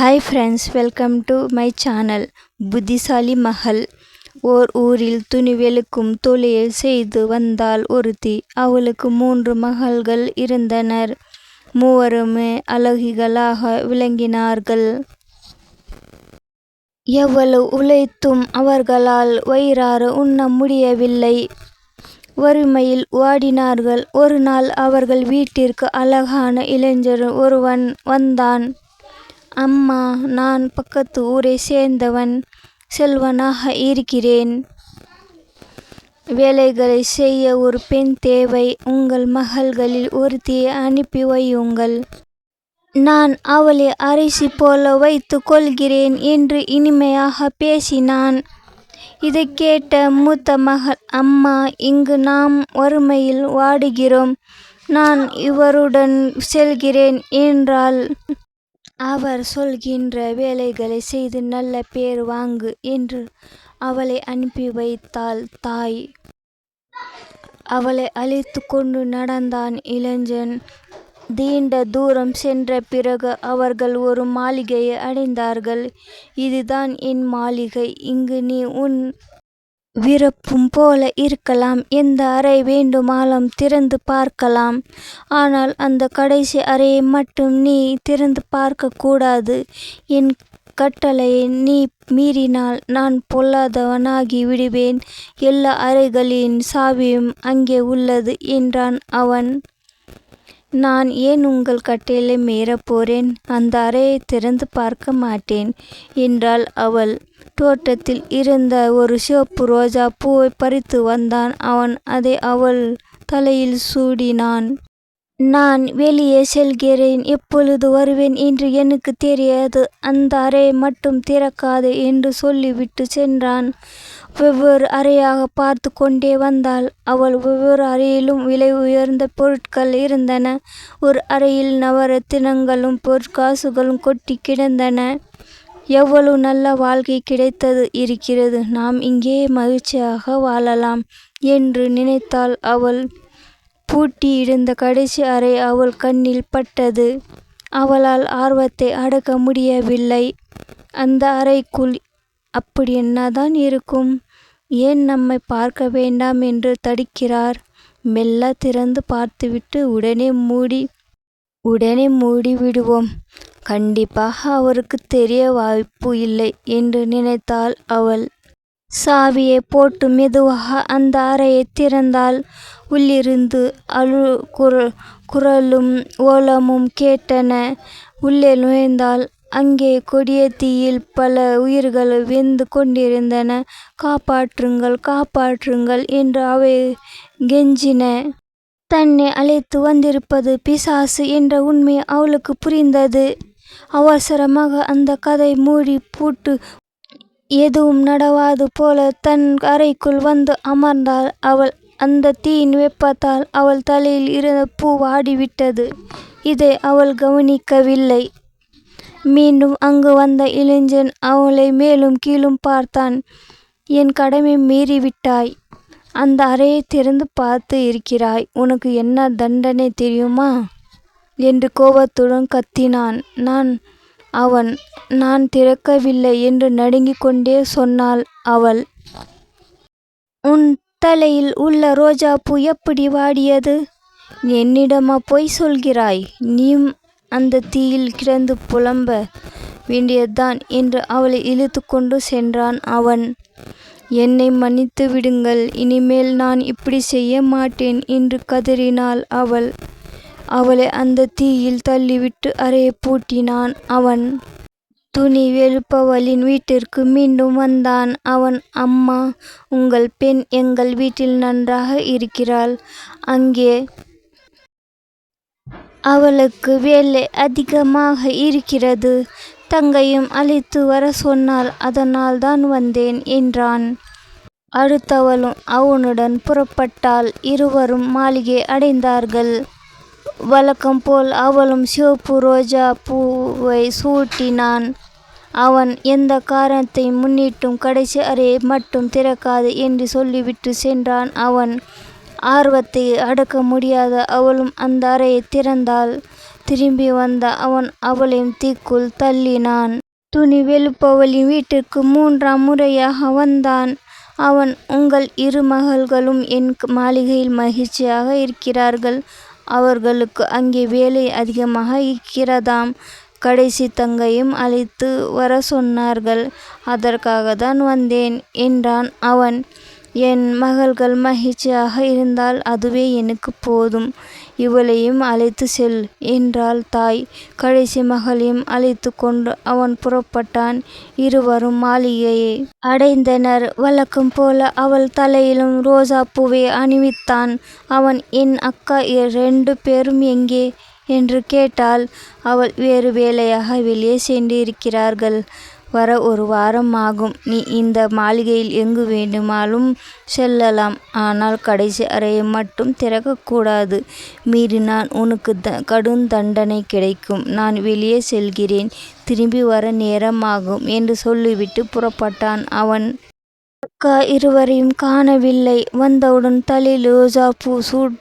Hi friends welcome to my channel புத்திசாலி மகள் ஓர் ஊரில் துணிவெளுக்கும் தொழில் செய்து வந்தாள் ஒருத்தி. அவளுக்கு மூன்று மகள்கள் இருந்தனர். மூவருமே அழகிகளாக விளங்கினார்கள். எவ்வளவு உழைத்தும் அவர்களால் வயிறாறு உண்ண முடியவில்லை. வறுமையில் வாடினார்கள் ஒரு நாள் அவர்கள் வீட்டிற்கு அழகான இளைஞர் ஒருவன் வந்தான். அம்மா நான் பக்கத்து ஊரை சேர்ந்தவன் செல்வனாக இருக்கிறேன். வேலைகளை செய்ய ஒரு பெண் தேவை. உங்கள் மகள்களில் ஒருத்தியை அனுப்பி வையுங்கள். நான் அவளை அரிசி போல வைத்து கொள்கிறேன் என்று இனிமையாக பேசினான். இதை கேட்ட மூத்த மகள் அம்மா இங்கு நாம் வறுமையில் வாடுகிறோம். நான் இவருடன் செல்கிறேன் என்றாள். அவர் சொல்கின்ற வேலைகளை செய்து நல்ல பேர் வாங்கு என்று அவளை அனுப்பி வைத்தாள் தாய். அவளை அழைத்து கொண்டு நடந்தான் இளைஞன். நீண்ட தூரம் சென்ற பிறகு அவர்கள் ஒரு மாளிகையை அடைந்தார்கள். இதுதான் என் மாளிகை. இங்கு நீ உன் விருப்பம் போல இருக்கலாம். எந்த அறை வேண்டுமானாலும் திறந்து பார்க்கலாம். ஆனால் அந்த கடைசி அறையை மட்டும் நீ திறந்து பார்க்கக்கூடாது என் கட்டளையை நீ மீறினால் நான் பொல்லாதவனாகி விடுவேன். எல்லா அறைகளின் சாவியும் அங்கே உள்ளது என்றான் அவன். நான் ஏன் உங்கள் கட்டையிலே மீறப் போறேன்? அந்த அறையை திறந்து பார்க்க மாட்டேன் என்றாள் அவள். தோட்டத்தில் இருந்த ஒரு சிவப்பு ரோஜா பூவை பறித்து வந்தான். அவன் அதை அவள் தலையில் சூடினான். நான் வெளியே செல்கிறேன். எப்பொழுது வருவேன் என்று எனக்கு தெரியாது. அந்த அறையை மட்டும் திறக்காது என்று சொல்லிவிட்டு சென்றான். வெவ்வேறு அறையாக பார்த்து கொண்டே வந்தாள். அவள் ஒவ்வொரு அறையிலும் விலை உயர்ந்த பொருட்கள் இருந்தன. ஒரு அறையில் நவரத்தினங்களும் பொற்காசுகளும் கொட்டி கிடந்தன. எவ்வளவு நல்ல வாழ்க்கை கிடைத்தது இருக்கிறது. நாம் இங்கே மகிழ்ச்சியாக வாழலாம் என்று நினைத்தாள் அவள் பூட்டி இருந்த கடைசி அறை அவள் கண்ணில் பட்டது. அவளால் ஆர்வத்தை அடக்க முடியவில்லை. அந்த அறைக்குள் அப்படி என்னதான் இருக்கும்? ஏன் நம்மை பார்க்க வேண்டாம் என்று தடுக்கிறார்? மெல்ல திறந்து பார்த்துவிட்டு உடனே மூடி உடனே மூடி விடுவோம். கண்டிப்பாக அவருக்கு தெரிய வாய்ப்பு இல்லை என்று நினைத்தாள் அவள். சாவியை போட்டு மெதுவாக அந்த அறையை திறந்தாள். உள்ளிருந்து அழு குரல் குரலும் ஓலமும் கேட்டன. உள்ளே நுழைந்தாள். அங்கே கொடிய தீயில் பல உயிர்கள் வெந்து கொண்டிருந்தன. காப்பாற்றுங்கள் காப்பாற்றுங்கள் என்று அவை கெஞ்சின. தன்னை அழைத்து வந்திருப்பது பிசாசு என்ற உண்மை அவளுக்கு புரிந்தது. அவசரமாக அந்த கதை மூடி பூட்டு எதுவும் நடவாது போல தன் அறைக்குள் வந்து அமர்ந்தாள் அவள். அந்த தீயின் வெப்பத்தால் அவள் தலையில் இருந்த பூ வாடிவிட்டது. இதை அவள் கவனிக்கவில்லை. மீண்டும் அங்கு வந்த இளைஞன் அவளை மேலும் கீழும் பார்த்தான். என் கடமை மீறிவிட்டாய். அந்த அறையை திறந்து பார்த்து இருக்கிறாய். உனக்கு என்ன தண்டனை தெரியுமா? என்று கோபத்துடன் கத்தினான். நான் அவன் நான் திறக்கவில்லை என்று நடுங்கிக் கொண்டே சொன்னாள் அவள். உன் தலையில் உள்ள ரோஜா பூ எப்படி வாடியது? என்னிடமா பொய் சொல்கிறாய் நீயும் அந்த தீயில் கிடந்து புலம்ப வேண்டியதுதான் என்று அவளை இழுத்து கொண்டு சென்றான் அவன். என்னை மன்னித்து விடுங்கள் இனிமேல் நான் இப்படி செய்ய மாட்டேன் என்று கதறினாள் அவள். அவளை அந்த தீயில் தள்ளிவிட்டு அறையை பூட்டினான் அவன். துணி வெளுப்பவளின் வீட்டிற்கு மீண்டும் வந்தான் அவன். அம்மா உங்கள் பெண் எங்கள் வீட்டில் நன்றாக இருக்கிறாள். அங்கே அவளுக்கு வேலை அதிகமாக இருக்கிறது. தங்கையும் அழைத்து வர சொன்னாள். அதனால் தான் வந்தேன் என்றான். அடுத்தவளும் அவனுடன் புறப்பட்டாள். இருவரும் மாளிகை அடைந்தார்கள். வழக்கம் போல் அவளும் சிவப்பு ரோஜா பூவை சூட்டினான் அவன் எந்த காரணத்தை முன்னிட்டும் கடைசி அறையை மட்டும் திறக்காது என்று சொல்லிவிட்டு சென்றான் அவன் ஆர்வத்தை அடக்க முடியாத அவளும் அந்த அறையை திறந்தாள் திரும்பி வந்த அவன் அவளையும் தீக்குள் தள்ளினான். துணி வெளுப்பவளின் வீட்டிற்கு மூன்றாம் முறையாக வந்தான் அவன் உங்கள் இரு மகள்களும் என் மாளிகையில் மகிழ்ச்சியாக இருக்கிறார்கள். அவர்களுக்கு அங்கே வேலை அதிகமாக இருக்கிறதாம். கடைசி தங்கையும் அழைத்து வர சொன்னார்கள். அதற்காகத்தான் வந்தேன் என்றான் அவன். என் மகள்கள் மகிழ்ச்சியாக இருந்தால் அதுவே எனக்கு போதும். இவளையும் அழைத்து செல் என்றாள் தாய். கடைசி மகளையும் அழைத்துக் கொண்டு அவன் புறப்பட்டான். இருவரும் மாளிகையை அடைந்தனர். வழக்கம் போல அவள் தலையிலும் ரோஜா பூவை அணிவித்தான் அவன். என் அக்கா ரெண்டு பேரும் எங்கே? என்று கேட்டால் அவள் வேறு வேலையாக வெளியே சென்றிருக்கிறார்கள். வர ஒரு வாரம் ஆகும். நீ இந்த மாளிகையில் எங்கு வேண்டுமானாலும் செல்லலாம். ஆனால் கடைசி அறையை மட்டும் திறக்கக்கூடாது மீறி மீறினால் உனக்கு த கடுந்தண்டனை கிடைக்கும். நான் வெளியே செல்கிறேன். திரும்பி வர நேரமாகும் என்று சொல்லிவிட்டு புறப்பட்டான் அவன். அக்கா இருவரையும் காணவில்லை. வந்தவுடன் தலையில் லோஜா பூ சூட்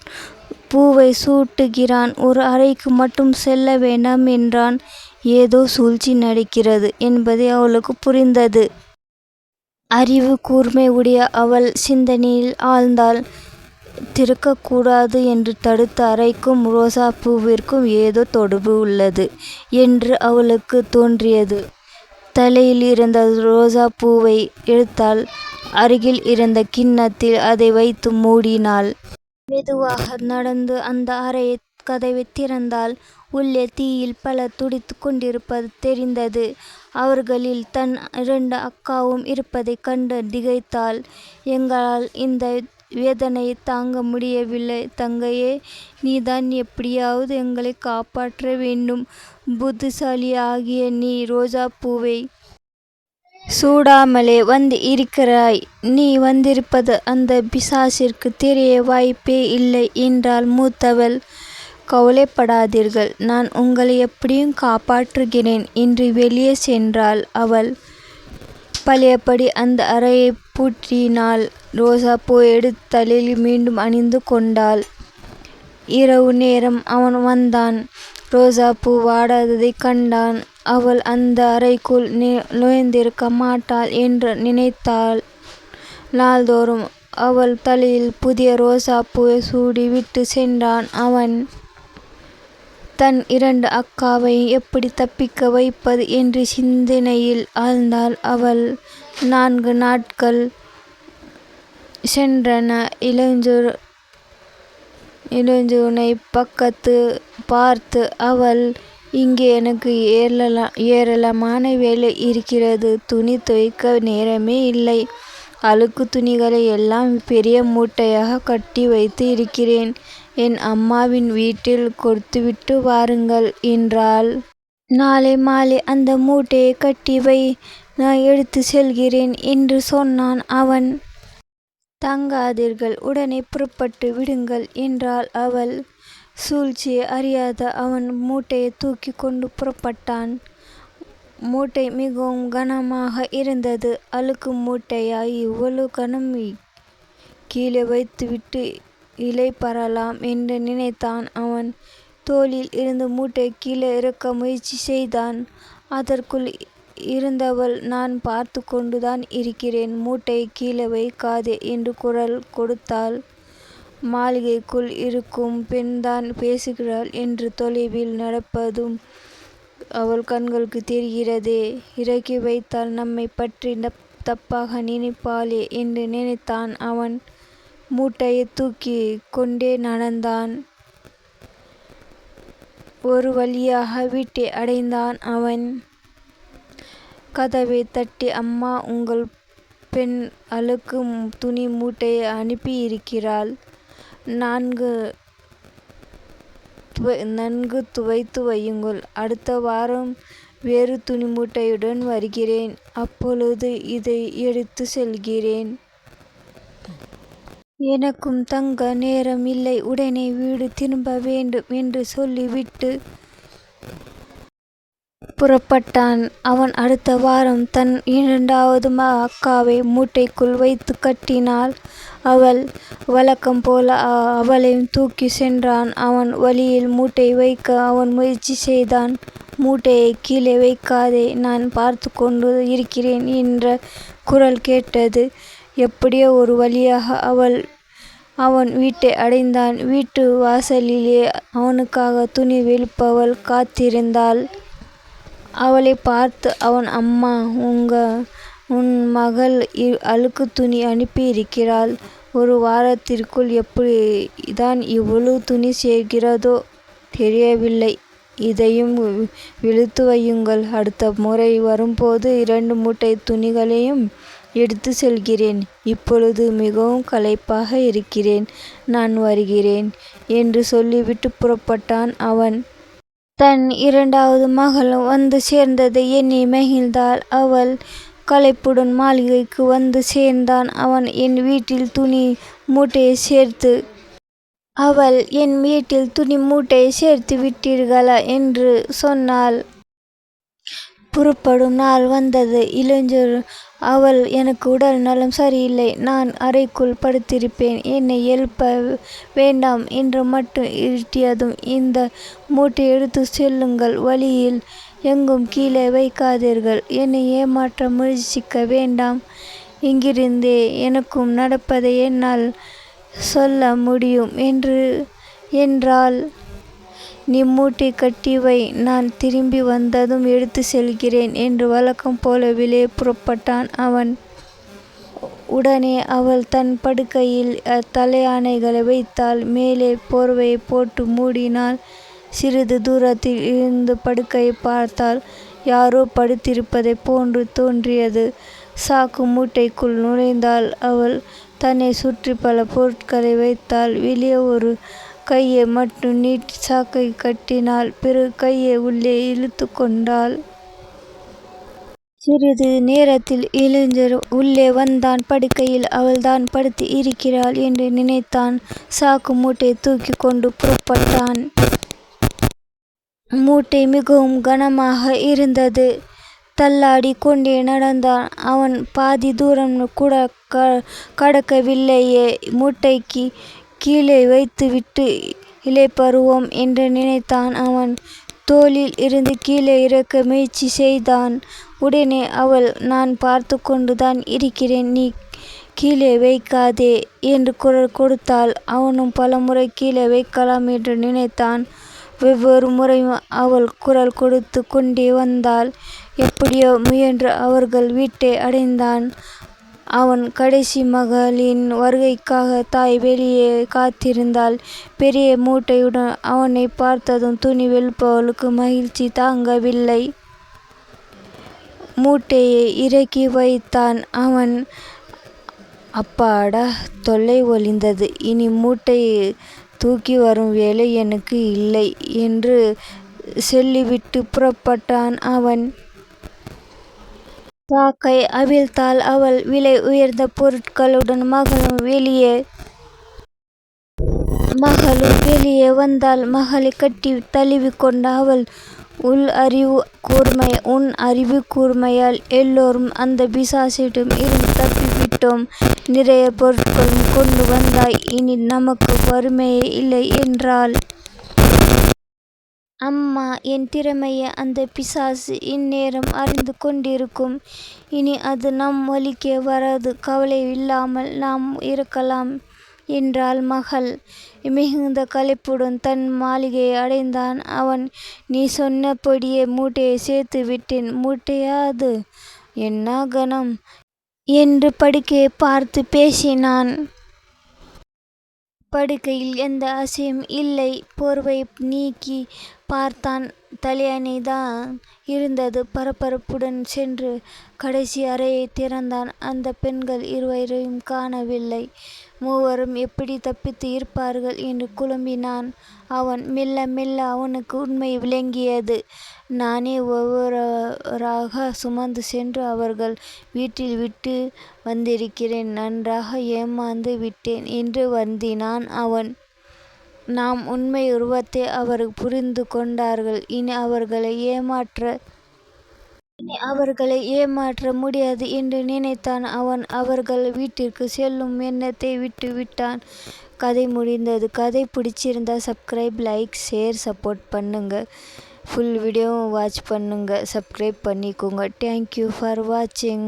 பூவை சூட்டுகிறான். ஒரு அறைக்கு மட்டும் செல்ல வேண்டாம் என்றான். ஏதோ சூழ்ச்சி நடக்கிறது என்பது அவளுக்கு புரிந்தது. அறிவு கூர்மை உடைய அவள் சிந்தனையில் ஆழ்ந்தாள். திறக்கக்கூடாது என்று தடுத்த அறைக்கும் ரோஜாப்பூவிற்கும் ஏதோ தொடர்பு உள்ளது என்று அவளுக்கு தோன்றியது. தலையில் இருந்த ரோஜாப்பூவை எடுத்தாள். அருகில் இருந்த கிண்ணத்தில் அதை வைத்து மூடினாள். மெதுவாக நடந்து அந்த அறையை கதவை திறந்தாள். உள்ளே தீயில் பலர் துடித்து கொண்டிருப்பது தெரிந்தது. அவர்களில் தன் இரண்டு அக்காவும் இருப்பதை கண்டு திகைத்தாள். எங்களால் இந்த வேதனையை தாங்க முடியவில்லை. தங்கையே. நீதான் எப்படியாவது எங்களை காப்பாற்ற வேண்டும். புத்திசாலியாகிய நீ ரோஜா பூவை சூடாமலே வந்து இருக்கிறாய். நீ வந்திருப்பது அந்த பிசாசிற்கு தெரிய வாய்ப்பே இல்லை என்றாள் மூத்தவள். கவலைப்படாதீர்கள். நான் உங்களை எப்படியும் காப்பாற்றுகிறேன் என்று வெளியே சென்றாள் அவள். பழையபடி அந்த அறையை பூட்டினாள். ரோஜாப்பூவை எடுத்துத் தலையில் மீண்டும் அணிந்து கொண்டாள். இரவு நேரம் அவன் வந்தான். ரோஜாப்பூ வாடாததைக் கண்டான். அவள் அந்த அறைக்குள் நுழைந்திருக்க மாட்டாள் என்று நினைத்தாள். நாள்தோறும் அவள் தலையில் புதிய ரோஜாப்பூவைச் சூடி விட்டு சென்றான் அவன். தன் இரண்டு அக்காவை எப்படி தப்பிக்க வைப்பது என்று சிந்தனையில் ஆழ்ந்தாள் அவள். நான்கு நாட்கள் சென்றன. இளஞ்சூர் இளஞ்சூனை பக்கத்து பார்த்து அவள் இங்கே எனக்கு ஏராளமான வேலை இருக்கிறது. துணி துவைக்க நேரமே இல்லை. அழுக்கு துணிகளை எல்லாம் பெரிய மூட்டையாக கட்டி வைத்து இருக்கிறேன். என் அம்மாவின் வீட்டில் கொடுத்துவிட்டு வாருங்கள் என்றாள். நாளை மாலை அந்த மூட்டையை கட்டி வை. நான் எடுத்து செல்கிறேன் என்று சொன்னான் அவன். தங்காதீர்கள் உடனே புறப்பட்டு விடுங்கள் என்றாள் அவள். சூழ்ச்சியை அறியாத அவன் மூட்டையை தூக்கி கொண்டு புறப்பட்டான். மூட்டை மிகவும் கனமாக இருந்தது. அழுக்கு மூட்டையாய் இவ்வளவு கனம்? கீழே வைத்துவிட்டு இளைப்பாறலாம் என்று நினைத்தான் அவன். தோளில் இருந்து மூட்டை கீழே இறக்க முயற்சி செய்தான். அதற்குள் இருந்தவள் நான் பார்த்து கொண்டுதான் இருக்கிறேன். மூட்டை கீழே வைக்காதே என்று குரல் கொடுத்தாள். மாளிகைக்குள் இருக்கும் பெண்தான் பேசுகிறாள் என்று தொலைவில் நடப்பதும் அவள் கண்களுக்கு தெரிகிறதே. இறக்கி வைத்தால் நம்மை பற்றி தப்பாக நினைப்பாளே என்று நினைத்தான் அவன். மூட்டையை தூக்கி கொண்டே நடந்தான். ஒரு வழியாக வீட்டை அடைந்தான் அவன். கதவை தட்டி அம்மா உங்கள் பெண் அழுக்கு துணி மூட்டையை அனுப்பியிருக்கிறாள். நன்கு துவைத்து வையுங்கள். அடுத்த வாரம் வேறு துணி மூட்டையுடன் வருகிறேன். அப்பொழுது இதை எடுத்து செல்கிறேன். எனக்கும் தங்க நேரம் இல்லை. உடனே வீடு திரும்ப வேண்டும் என்று சொல்லிவிட்டு புறப்பட்டான். அவன் அடுத்த வாரம் தன் இரண்டாவது அக்காவை மூட்டைக்குள் வைத்து கட்டினாள். அவள் வழக்கம் போல அவளையும் தூக்கிச் சென்றான். அவன் வழியில் மூட்டை வைக்க அவன் முயற்சி செய்தான். மூட்டையை கீழே வைக்காதே. நான் பார்த்துக்கொண்டு இருக்கிறேன் என்ற குரல் கேட்டது. எப்படியோ ஒரு வழியாக அவள் அவன் வீட்டை அடைந்தான். வீட்டு வாசலிலே அவனுக்காக துணி விரிப்பவள் காத்திருந்தாள். அவளை பார்த்து அவன் அம்மா உன் மகள் அழுக்கு துணி அனுப்பியிருக்கிறாள். ஒரு வாரத்திற்குள் எப்படி தான் இவ்வளவு துணி சேர்கிறதோ தெரியவில்லை. இதையும் விழுத்து வையுங்கள். அடுத்த முறை வரும்போது இரண்டு மூட்டை துணிகளையும் எடுத்துச் செல்கிறேன். இப்பொழுது மிகவும் களைப்பாக இருக்கிறேன். நான் வருகிறேன் என்று சொல்லிவிட்டு புறப்பட்டான் அவன். தன் இரண்டாவது மகளும் வந்து சேர்ந்ததை எண்ணி மகிழ்ந்தாள். அவள் களைப்புடன் மாளிகைக்கு வந்து சேர்ந்தான். அவன் என் வீட்டில் துணி மூட்டையை சேர்த்து. அவள் என் வீட்டில் துணி மூட்டையை சேர்த்து விட்டீர்களா? என்று சொன்னாள். புறப்படும் நாள் வந்தது. இளைஞர் அவள் எனக்கு உடல் நலம் சரியில்லை. நான் அறைக்குள் படுத்திருப்பேன். என்னை எழுப்ப வேண்டாம் என்று மட்டும் இருட்டியதும் இந்த மூட்டை எடுத்து செல்லுங்கள். வழியில் எங்கும் கீழே வைக்காதீர்கள். என்னை ஏமாற்ற முயற்சிக்க வேண்டாம். இங்கிருந்தே எனக்கும் நடப்பதை என்னால் சொல்ல முடியும் என்று என்றால் நீ மூட்டை கட்டி வை. நான் திரும்பி வந்ததும் எடுத்து செல்கிறேன் என்று வழக்கம் போல வெளியே புறப்பட்டான் அவன். உடனே அவள் தன் படுக்கையில் தலையானைகளை வைத்தாள். மேலே போர்வையை போட்டு மூடினாள். சிறிது தூரத்தில் இருந்து படுக்கையை பார்த்தால் யாரோ படுத்திருப்பதைப் போன்று தோன்றியது. சாக்கு மூட்டைக்குள் நுழைந்தாள் அவள். தன்னை சுற்றி பல பொருட்களை வைத்தாள். வெளியே ஒரு கையை மட்டும் நீட்டி சாக்கை கட்டினாள். பிறகு கையை உள்ளே இழுத்துக் கொண்டாள். சிறிது நேரத்தில் இளைஞர் உள்ளே வந்தான். படுக்கையில் அவள்தான் படுத்து இருக்கிறாள் என்று நினைத்தான். சாக்கு மூட்டை தூக்கிக் கொண்டு புறப்பட்டான். மூட்டை மிகவும் கனமாக இருந்தது. தள்ளாடிக் கொண்டே நடந்தான். அவன் பாதி தூரம் க கடக்கவில்லையே. மூட்டைக்கு கீழே வைத்துவிட்டு இளைப்பாறுவோம் என்று நினைத்தான் அவன். தோளில் இருந்து கீழே இறக்க முயற்சி செய்தான். உடனே அவள் நான் பார்த்து தான் இருக்கிறேன். நீ கீழே வைக்காதே என்று குரல் கொடுத்தாள். அவனும் பலமுறை கீழே வைக்கலாம் என்று நினைத்தான். ஒவ்வொரு முறையும் அவள் குரல் கொடுத்து கொண்டே வந்தாள். எப்படியோ முயன்று அவர்கள் வீட்டை அடைந்தான். அவன் கடைசி மகளின் வருகைக்காக தாய் வெளியே காத்திருந்தாள். பெரிய மூட்டையுடன் அவனை பார்த்ததும் துணி விரிப்பவளுக்கு மகிழ்ச்சி தாங்கவில்லை. மூட்டையை இறக்கி வைத்தான் அவன். அப்பாடா தொல்லை ஒளிந்தது இனி மூட்டையை தூக்கி வரும் வேலை எனக்கு இல்லை என்று சொல்லிவிட்டு புறப்பட்டான் அவன். சாக்கை அவிழ்த்தாள் அவள். விலை உயர்ந்த பொருட்களுடன் மகளும் வெளியே வந்தாள். கட்டி தழுவி கொண்ட அவள் உள் அறிவு கூர்மை உன் அறிவு கூர்மையால் எல்லோரும் அந்த பிசாசிடம் இருந்து தப்பிவிட்டோம். நிறைய பொருட்களும் கொண்டு வந்தாய். இனி நமக்கு வறுமையே இல்லை என்றாள். அம்மா என் திறமையை அந்த பிசாசு இந்நேரம் அறிந்து கொண்டிருக்கும். இனி அது நம் வழிக்கே வராது. கவலை இல்லாமல் நாம் இருக்கலாம் என்றாள் மகள். மிகுந்த களைப்புடன் தன் மாளிகையை அடைந்தான் அவன். நீ சொன்னபடியே மூட்டையை சேர்த்து விட்டேன். மூட்டையாது என்ன கணம் என்று படுக்கையை பார்த்து பேசினான். படுக்கையில் எந்த அசையும் இல்லை. போர்வை நீக்கி பார்த்தான். தலையணைதான் இருந்தது. பரபரப்புடன் சென்று கடைசி அறையை திறந்தான். அந்த பெண்கள் இருவரையும் காணவில்லை. மூவரும் எப்படி தப்பித்து இருப்பார்கள் என்று குழம்பினான் அவன். மெல்ல மெல்ல அவனுக்கு உண்மை விளங்கியது. நானே ஒவ்வொருவராக சுமந்து சென்று அவர்கள் வீட்டில் விட்டு வந்திருக்கிறேன். நன்றாக ஏமாந்து விட்டேன் என்று வந்தினான் அவன். நாம் உண்மை உருவத்தை அவர் புரிந்து கொண்டார்கள். இனி அவர்களை ஏமாற்ற இனி அவர்களை ஏமாற்ற முடியாது என்று நினைத்தான் அவன். அவர்கள் வீட்டிற்கு செல்லும் எண்ணத்தை விட்டு விட்டான். கதை முடிந்தது. கதை பிடிச்சிருந்தா சப்ஸ்கிரைப் லைக் ஷேர் சப்போர்ட் பண்ணுங்கள் ஃபுல் வீடியோவும் வாட்ச் பண்ணுங்கள் சப்ஸ்கிரைப் பண்ணிக்கோங்க. தேங்க்யூ ஃபார் வாட்சிங்